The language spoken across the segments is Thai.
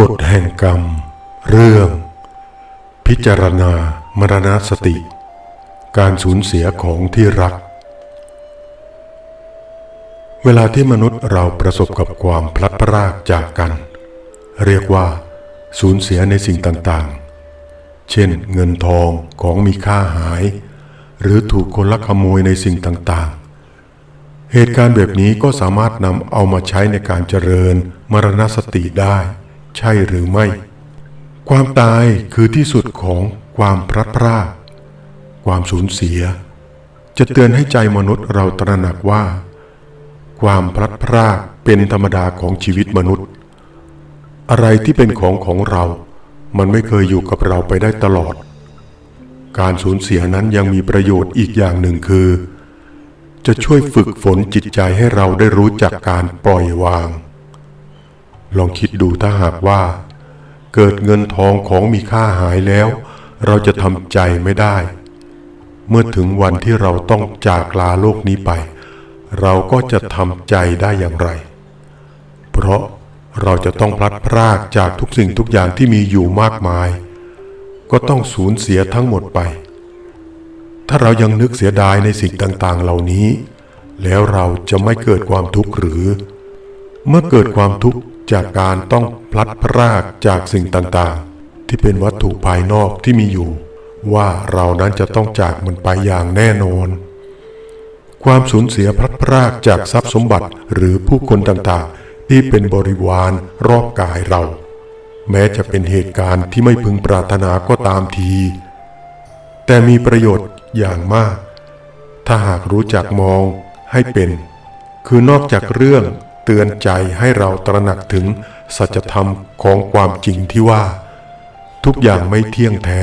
กฎแห่งกรรม เรื่อง พิจารณามรณสติ การสูญเสียของที่รัก เวลาที่มนุษย์เราประสบกับความพลัดพรากจากกัน เรียกว่า สูญเสียในสิ่งต่างๆ เช่น เงินทองของมีค่าหาย หรือถูกคนลักขโมยในสิ่งต่างๆ เหตุการณ์แบบนี้ก็สามารถนำเอามาใช้ในการเจริญมรณสติได้ ใช่หรือไม่ ความตายคือที่สุดของความพลัดพรากความสูญเสีย จะเตือนให้ใจมนุษย์เราตระหนักว่า ความพลัดพรากเป็นธรรมดาของชีวิตมนุษย์ อะไรที่เป็นของของเรา มันไม่เคยอยู่กับเราไปได้ตลอด การสูญเสียนั้นยังมีประโยชน์อีกอย่างหนึ่งคือ จะช่วยฝึกฝนจิตใจให้เราได้รู้จักการปล่อยวาง ลองคิดดูถ้าหากว่า เกิดเงินทองของมีค่าหายแล้ว เราจะทำใจไม่ได้ เมื่อถึงวันที่เราต้องจากลาโลกนี้ไป เราก็จะทำใจได้อย่างไร เพราะเราจะต้องพลัดพรากจากทุกสิ่งทุกอย่างที่มีอยู่มากมาย ก็ต้องสูญเสียทั้งหมดไป ถ้าเรายังนึกเสียดายในสิ่งต่าง ๆ เหล่านี้ แล้วเราจะไม่เกิดความทุกข์หรือ เมื่อเกิดความทุกข์ จากการต้องพลัดพรากจากสิ่งต่างๆ ที่เป็นวัตถุภายนอกที่มีอยู่ ว่าเรานั้นจะต้องจากมันไปอย่างแน่นอน ความสูญเสียพลัดพรากจากทรัพย์สมบัติหรือผู้คนต่างๆ ที่เป็นบริวารรอบกายเรา แม้จะเป็นเหตุการณ์ที่ไม่พึงปรารถนาก็ตามที แต่มีประโยชน์อย่างมาก ถ้าหากรู้จักมองให้เป็น คือนอกจากเรื่อง เตือนใจให้เราตระหนักถึงสัจธรรมของความจริงที่ว่า ทุกอย่างไม่เที่ยงแท้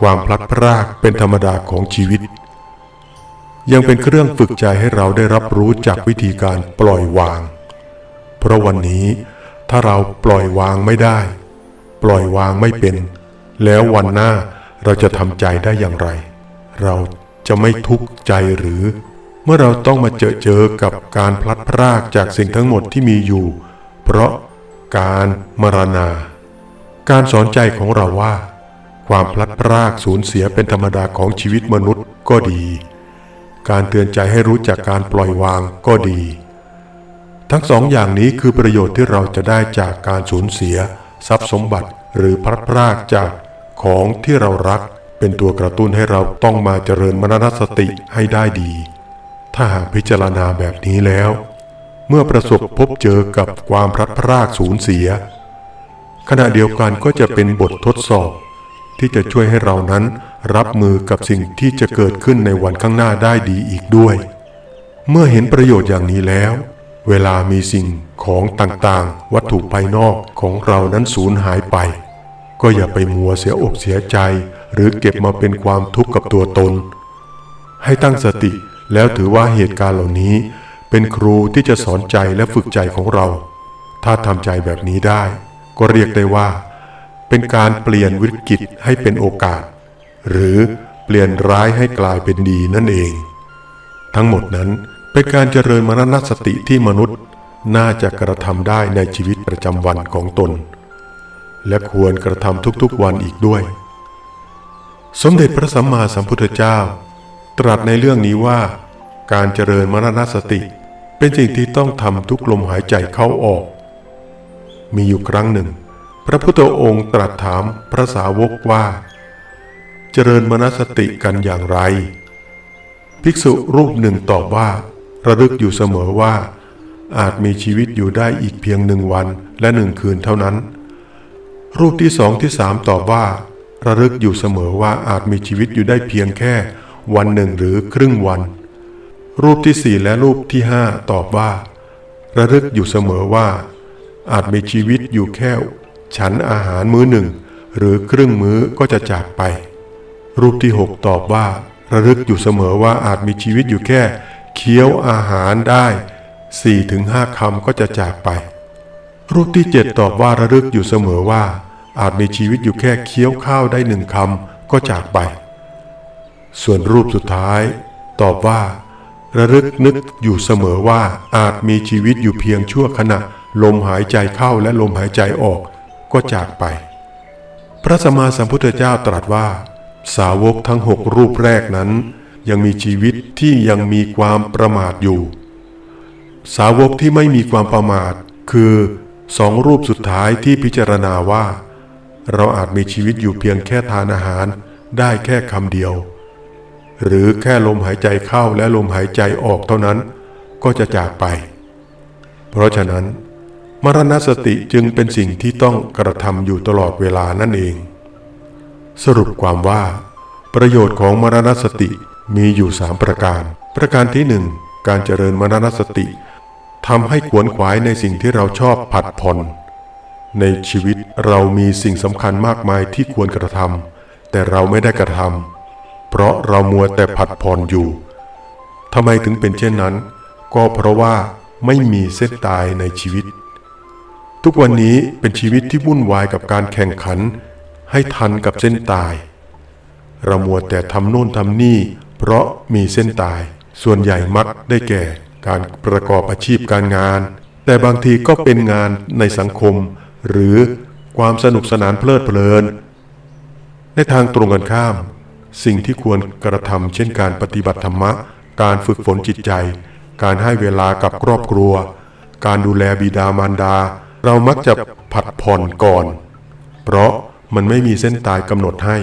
ความพลัดพรากเป็นธรรมดาของชีวิต ยังเป็นเครื่องฝึกใจให้เราได้รับรู้จากวิธีการปล่อยวาง เพราะวันนี้ถ้าเราปล่อยวางไม่ได้ ปล่อยวางไม่เป็น แล้ววันหน้าเราจะทำใจได้อย่างไร เราจะไม่ทุกข์ใจหรือ เมื่อเราต้องมาเจอเจอกับการพลัดพรากจากสิ่งทั้งหมดที่มีอยู่ เพราะการมรณา การสอนใจของเราว่า ความพลัดพรากสูญเสียเป็นธรรมดาของชีวิตมนุษย์ก็ดี การเตือนใจให้รู้จักการปล่อยวางก็ดี ทั้งสองอย่างนี้คือประโยชน์ที่เราจะได้จากการสูญเสีย ทรัพย์สมบัติหรือพลัดพรากจากของที่เรารักเป็นตัวกระตุ้นให้เราต้องมาเจริญมรณสติให้ได้ดี ถ้าหากพิจารณาแบบนี้แล้ว เมื่อประสบพบเจอกับความพลัดพรากสูญเสีย ขณะเดียวกันก็จะเป็นบททดสอบ ที่จะช่วยให้เรานั้นรับมือกับสิ่งที่จะเกิดขึ้นในวันข้างหน้าได้ดีอีกด้วย เมื่อเห็นประโยชน์อย่างนี้แล้ว เวลามีสิ่งของต่างๆ วัตถุภายนอกของเรานั้นสูญหายไป ก็อย่าไปมัวเสียอกเสียใจ หรือเก็บมาเป็นความทุกข์กับตัวตน ให้ตั้งสติ แล้วถือว่าเหตุการณ์เหล่านี้เป็นครูที่จะสอนใจและฝึกใจของเรา ถ้าทำใจแบบนี้ได้ ก็เรียกได้ว่า เป็นการเปลี่ยนวิกฤตให้เป็นโอกาส หรือเปลี่ยนร้ายให้กลายเป็นดีนั่นเอง ทั้งหมดนั้นเป็นการเจริญมรณสติที่มนุษย์น่าจะกระทำได้ในชีวิตประจำวันของตน และควรกระทำทุกๆวันอีกด้วย สมเด็จพระสัมมาสัมพุทธเจ้า ตรัสในเรื่องนี้ว่า การเจริญมรณสติ เป็นสิ่งที่ต้องทำทุกลมหายใจเข้าออก มีอยู่ครั้งหนึ่ง พระพุทธองค์ตรัสถามพระสาวกว่า เจริญมรณสติกันอย่างไร ภิกษุรูปหนึ่งตอบว่า ระลึกอยู่เสมอว่า อาจมีชีวิตอยู่ได้อีกเพียงหนึ่งวันและหนึ่งคืนเท่านั้น รูปที่สองที่สามตอบว่า ระลึกอยู่เสมอว่าอาจมีชีวิตอยู่ได้เพียงแค่ วันหนึ่งหรือครึ่งวัน รูปที่สี่และรูปที่ห้าตอบว่า ระลึกอยู่เสมอว่า อาจมีชีวิตอยู่แค่ ฉันอาหารมื้อหนึ่ง หรือครึ่งมื้อก็จะจากไป รูปที่หกตอบว่า ระลึกอยู่เสมอว่าอาจมีชีวิตอยู่แค่ เคี้ยวอาหารได้สี่ถึงห้าคำก็จะจากไป รูปที่เจ็ดตอบว่าระลึกอยู่เสมอว่า อาจมีชีวิตอยู่แค่เคี้ยวข้าวได้หนึ่งคำก็จากไป ส่วนรูปสุดท้าย ตอบว่า ระลึกนึกอยู่เสมอว่าอาจมีชีวิตอยู่เพียงชั่วขณะ ลมหายใจเข้าและลมหายใจออกก็จากไป พระสัมมาสัมพุทธเจ้าตรัสว่า สาวกทั้งหกรูปแรกนั้น ยังมีชีวิตที่ยังมีความประมาทอยู่ สาวกที่ไม่มีความประมาท คือสองรูปสุดท้ายที่พิจารณาว่า เราอาจมีชีวิตอยู่เพียงแค่ทานอาหารได้แค่คำเดียว หรือแค่ลมหายใจเข้าและลมหายใจออกเท่านั้นก็จะจากไป เพราะฉะนั้น มรณสติจึงเป็นสิ่งที่ต้องกระทำอยู่ตลอดเวลานั่นเอง สรุปความว่า ประโยชน์ของมรณสติมีอยู่สามประการ ประการที่หนึ่งการเจริญมรณสติทำให้ขวนขวายในสิ่งที่เราชอบผัดผ่อนในชีวิตเรามีสิ่งสำคัญมากมายที่ควรกระทำแต่เราไม่ได้กระทำ เพราะเรามัวแต่ผัดผ่อนอยู่ทำไมถึงเป็นเช่นนั้น ก็เพราะว่าไม่มีเส้นตายในชีวิต ทุกวันนี้เป็นชีวิตที่วุ่นวายกับการแข่งขัน ให้ทันกับเส้นตาย เรามัวแต่ทำโน่นทำนี่ เพราะมีเส้นตาย ส่วนใหญ่มักได้แก่ การประกอบอาชีพการงาน แต่บางทีก็เป็นงานในสังคม หรือความสนุกสนานเพลิดเพลิน ในทางตรงกันข้าม สิ่งที่ควรกระทำเช่นการปฏิบัติธรรมะ การฝึกฝนจิตใจ การให้เวลากับครอบครัว การดูแลบิดามารดา เรามักจะผัดผ่อนก่อน เพราะมันไม่มีเส้นตายกำหนดให้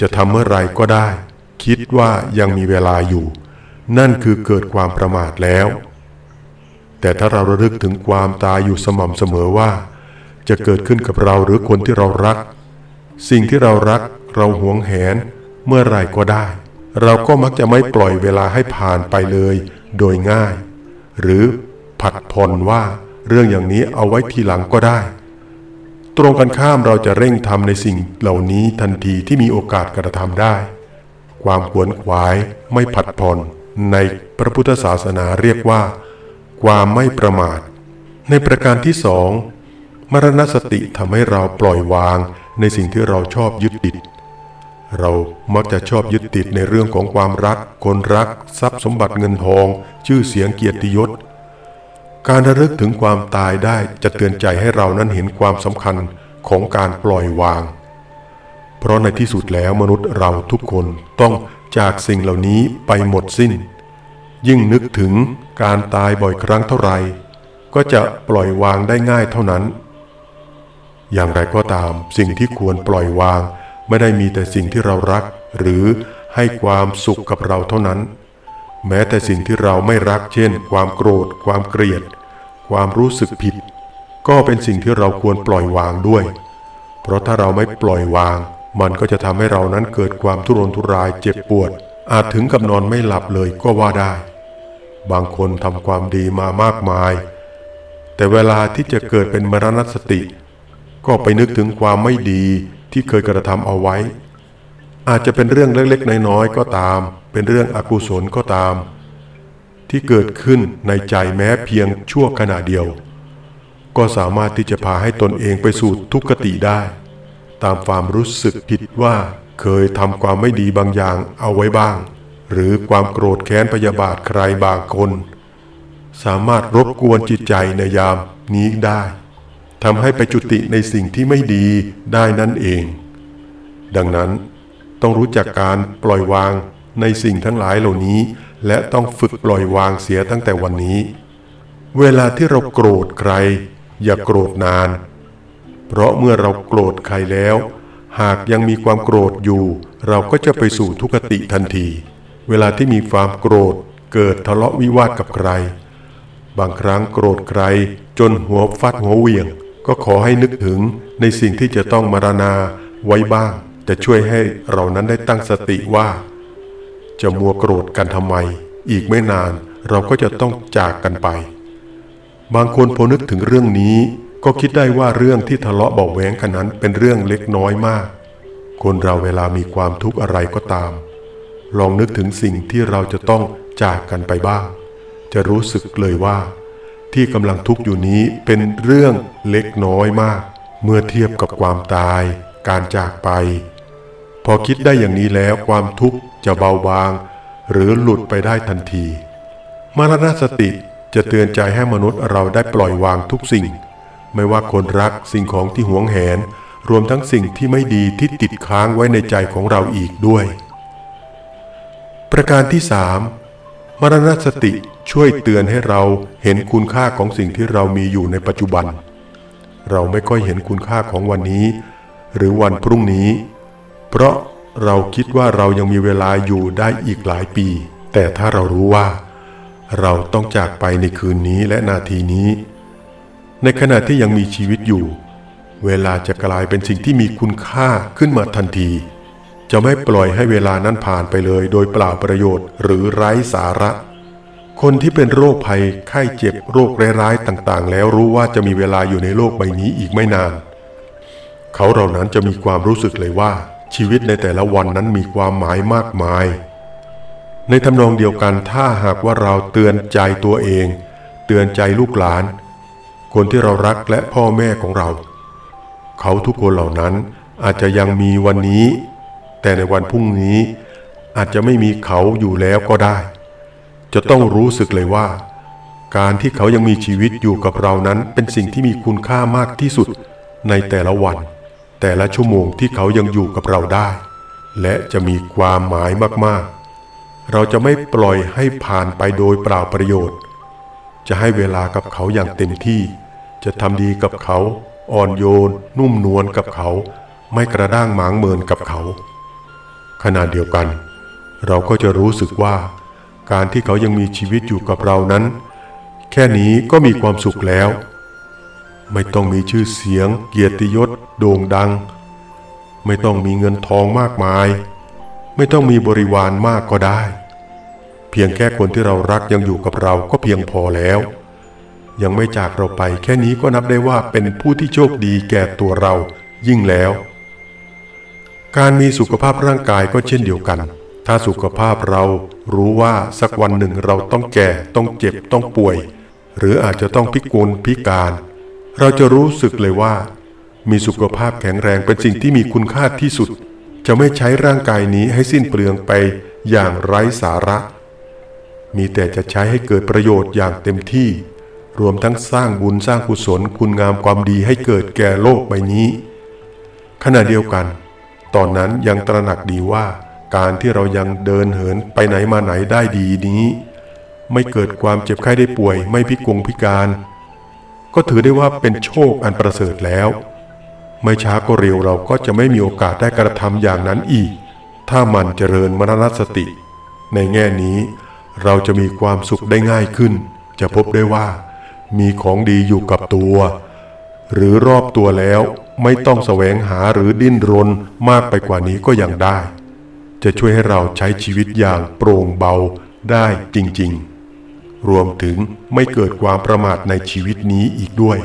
จะทำเมื่อไหรก็ได้ คิดว่ายังมีเวลาอยู่ นั่นคือเกิดความประมาทแล้ว แต่ถ้าเราระลึกถึงความตายอยู่สม่ำเสมอว่า จะเกิดขึ้นกับเราหรือคนที่เรารัก สิ่งที่เรารักเราหวงแหน เมื่อไหร่ก็ได้ เราก็มักจะไม่ปล่อยเวลาให้ผ่านไปเลย โดยง่าย หรือผัดผ่อนว่าเรื่องอย่างนี้เอาไว้ทีหลังก็ได้ ตรงกันข้ามเราจะเร่งทำในสิ่งเหล่านี้ทันทีที่มีโอกาสกระทำได้ ความขวนขวายไม่ผัดผ่อนในพระพุทธศาสนาเรียกว่า ความไม่ประมาท ในประการที่สองมรณสติทำให้เราปล่อยวางในสิ่งที่เราชอบยึดติด เรามักจะชอบยึดติดในเรื่องของความรัก คนรัก ทรัพย์สมบัติเงินทอง ชื่อเสียงเกียรติยศ การระลึกถึงความตายได้จะเตือนใจให้เรานั้นเห็นความสำคัญของการปล่อยวาง เพราะในที่สุดแล้วมนุษย์เราทุกคนต้องจากสิ่งเหล่านี้ไปหมดสิ้น ยิ่งนึกถึงการตายบ่อยครั้งเท่าไหร่ก็จะปล่อยวางได้ง่ายเท่านั้น อย่างไรก็ตามสิ่งที่ควรปล่อยวาง ไม่ได้มีแต่สิ่งที่เรารัก หรือให้ความสุขกับเราเท่านั้น แม้แต่สิ่งที่เราไม่รักเช่น ความโกรธ ความเกลียด ความรู้สึกผิด ก็เป็นสิ่งที่เราควรปล่อยวางด้วย เพราะถ้าเราไม่ปล่อยวาง มันก็จะทำให้เรานั้นเกิดความทุรนทุรายเจ็บปวด อาจถึงกับนอนไม่หลับเลยก็ว่าได้ บางคนทำความดีมามากมาย แต่เวลาที่จะเกิดเป็นมรณสติ ก็ไปนึกถึงความไม่ดี ที่เคยกระทำเอาไว้ อาจจะเป็นเรื่องเล็กๆ น้อยๆก็ตาม เป็นเรื่องอกุศลก็ตาม ที่เกิดขึ้นในใจแม้เพียงชั่วขณะเดียว ก็สามารถที่จะพาให้ตนเองไปสู่ทุกขติได้ ตามความรู้สึกผิดว่าเคยทำความไม่ดีบางอย่างเอาไว้บ้าง หรือความโกรธแค้นพยาบาทใครบางคน สามารถรบกวนจิตใจในยามนี้ได้ ทำให้ไปจุติในสิ่งที่ไม่ดีได้นั่นเอง ดังนั้นต้องรู้จักการปล่อยวางในสิ่งทั้งหลายเหล่านี้ และต้องฝึกปล่อยวางเสียตั้งแต่วันนี้ เวลาที่เราโกรธใคร อย่าโกรธนาน เพราะเมื่อเราโกรธใครแล้ว หากยังมีความโกรธอยู่ เราก็จะไปสู่ทุกติทันที เวลาที่มีความโกรธเกิดทะเลาะวิวาทกับใคร บางครั้งโกรธใครจนหัวฟัดหัวเวียง ก็ขอให้นึกถึงในสิ่งที่จะต้องมารณาไว้บ้าง จะช่วยให้เรานั้นได้ตั้งสติว่า จะมัวโกรธกันทำไม อีกไม่นานเราก็จะต้องจากกันไป บางคนพอนึกถึงเรื่องนี้ ก็คิดได้ว่าเรื่องที่ทะเลาะเบาแหวงกันนั้นเป็นเรื่องเล็กน้อยมาก คนเราเวลามีความทุกข์อะไรก็ตาม ลองนึกถึงสิ่งที่เราจะต้องจากกันไปบ้าง จะรู้สึกเลยว่า ที่กำลังทุกข์อยู่นี้เป็นเรื่องเล็กน้อยมาก เมื่อเทียบกับความตาย การจากไป พอคิดได้อย่างนี้แล้วความทุกข์จะเบาบาง หรือหลุดไปได้ทันทีมรณสติจะเตือนใจให้มนุษย์เราได้ปล่อยวางทุกสิ่ง ไม่ว่าคนรักสิ่งของที่หวงแหน รวมทั้งสิ่งที่ไม่ดีที่ติดค้างไว้ในใจของเราอีกด้วย ประการที่สาม มรณสติช่วยเตือนให้เราเห็นคุณค่าของสิ่งที่เรามีอยู่ในปัจจุบัน เราไม่ค่อยเห็นคุณค่าของวันนี้ หรือวันพรุ่งนี้ เพราะเราคิดว่าเรายังมีเวลาอยู่ได้อีกหลายปี แต่ถ้าเรารู้ว่า เราต้องจากไปในคืนนี้และนาทีนี้ ในขณะที่ยังมีชีวิตอยู่ เวลาจะกลายเป็นสิ่งที่มีคุณค่าขึ้นมาทันที จะไม่ปล่อยให้เวลานั้นผ่านไปเลย โดยเปล่าประโยชน์หรือไร้สาระ คนที่เป็นโรคภัยไข้เจ็บโรคร้ายๆต่างๆ แล้วรู้ว่าจะมีเวลาอยู่ในโลกใบนี้อีกไม่นาน เขาเหล่านั้นจะมีความรู้สึกเลยว่า ชีวิตในแต่ละวันนั้นมีความหมายมากมาย ในทำนองเดียวกันถ้าหากว่าเราเตือนใจตัวเอง เตือนใจลูกหลาน คนที่เรารักและพ่อแม่ของเรา เขาทุกคนเหล่านั้นอาจจะยังมีวันนี้ แต่ในวันพรุ่งนี้อาจจะไม่มีเขาอยู่แล้วก็ได้ จะต้องรู้สึกเลยว่า การที่เขายังมีชีวิตอยู่กับเรานั้นเป็นสิ่งที่มีคุณค่ามากที่สุดในแต่ละวัน แต่ละชั่วโมงที่เขายังอยู่กับเราได้ และจะมีความหมายมากๆ เราจะไม่ปล่อยให้ผ่านไปโดยเปล่าประโยชน์ จะให้เวลากับเขาอย่างเต็มที่ จะทำดีกับเขา อ่อนโยน นุ่มนวลกับเขา ไม่กระด้างหมางเมินกับเขา ขณะเดียวกัน เราก็จะรู้สึกว่า การที่เขายังมีชีวิตอยู่กับเรานั้น แค่นี้ก็มีความสุขแล้ว ไม่ต้องมีชื่อเสียง เกียรติยศ โด่งดัง ไม่ต้องมีเงินทองมากมาย ไม่ต้องมีบริวารมากก็ได้ เพียงแค่คนที่เรารักยังอยู่กับเราก็เพียงพอแล้วยังไม่จากเราไปแค่นี้ก็นับได้ว่าเป็นผู้ที่โชคดีแก่ตัวเรายิ่งแล้ว การมีสุขภาพร่างกายก็เช่นเดียวกัน ถ้าสุขภาพเรารู้ว่าสักวันหนึ่งเราต้องแก่ ต้องเจ็บ ต้องป่วย หรืออาจจะต้องพิกลพิการ เราจะรู้สึกเลยว่า มีสุขภาพแข็งแรงเป็นสิ่งที่มีคุณค่าที่สุด จะไม่ใช้ร่างกายนี้ให้สิ้นเปลืองไปอย่างไร้สาระ มีแต่จะใช้ให้เกิดประโยชน์อย่างเต็มที่ รวมทั้งสร้างบุญสร้างกุศลคุณงามความดีให้เกิดแก่โลกใบนี้ ขณะเดียวกัน ตอนนั้นยังตระหนักดีว่าการที่เรายังเดินเหินไปไหนมาไหนได้ดีนี้ ไม่เกิดความเจ็บไข้ได้ป่วย ไม่พิกงพิการ ก็ถือได้ว่าเป็นโชคอันประเสริฐแล้ว ไม่ช้าก็เร็วเราก็จะไม่มีโอกาสได้กระทำอย่างนั้นอีก ถ้ามันเจริญมรณสติ ในแง่นี้ เราจะมีความสุขได้ง่ายขึ้น จะพบได้ว่า มีของดีอยู่กับตัว หรือรอบตัวแล้ว ไม่ต้องแสวงหาหรือดิ้นรนมากไปกว่านี้ก็ยังได้ จะช่วยให้เราใช้ชีวิตอย่างโปร่งเบาได้จริงๆ รวมถึงไม่เกิดความประมาทในชีวิตนี้อีกด้วย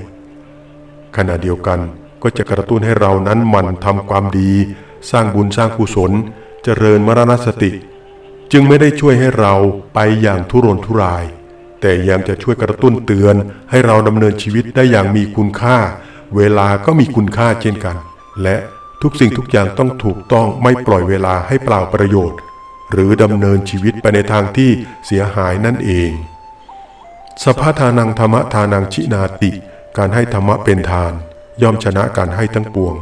ขณะเดียวกันก็จะกระตุ้นให้เรานั้นหมั่นทำความดี สร้างบุญสร้างกุศล เจริญมรณสติ จึงไม่ได้ช่วยให้เราไปอย่างทุรนทุราย แต่ยังจะช่วยกระตุ้นเตือนให้เราดำเนินชีวิตได้อย่างมีคุณค่า เวลาก็มีคุณค่าเช่นกัน และทุกสิ่งทุกอย่างต้องถูกต้องไม่ปล่อยเวลาให้เปล่าประโยชน์ หรือดำเนินชีวิตไปในทางที่เสียหายนั่นเอง สภาทานังธรรมทานังชินาติ การให้ธรรมะเป็นทาน ย่อมชนะการให้ทั้งปวง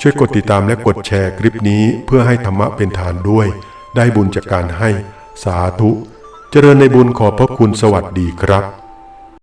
ช่วยกดติดตามและกดแชร์คลิปนี้เพื่อให้ธรรมะเป็นทานด้วย ได้บุญจากการให้ สาธุ เจริญในบุญขอบพระคุณสวัสดีครับ